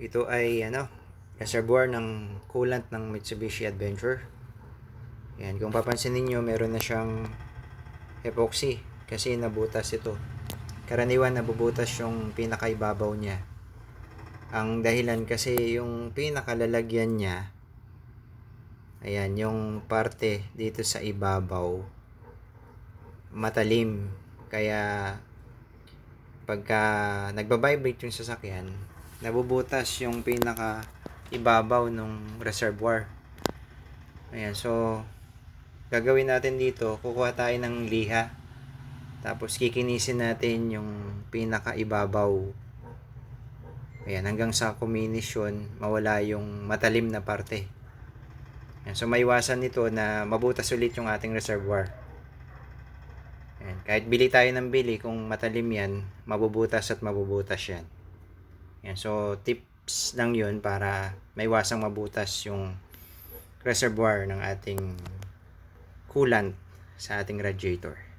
Ito ay ano, reservoir ng coolant ng Mitsubishi Adventure. Yan, kung papansin niyo meron na siyang epoxy kasi nabutas ito. Karaniwan nabubutas yung pinakaibabaw niya. Ang dahilan kasi yung pinakalalagyan niya ayan, yung parte dito sa ibabaw matalim. Kaya pagka nagbabibrate yung sasakyan, nabubutas yung pinaka ibabaw ng reservoir. Ayan, so gagawin natin dito, kukuha tayo ng liha. Tapos kikinisin natin yung pinaka ibabaw. Ayan, hanggang sa kuminis yun, mawala yung matalim na parte. Ayan, so maiwasan nito na mabutas ulit yung ating reservoir. Ayan, kahit bili tayo ng bili, kung matalim yan, mabubutas at mabubutas yan. Ayan, so tips lang yun para maiwasang mabutas yung reservoir ng ating coolant sa ating radiator.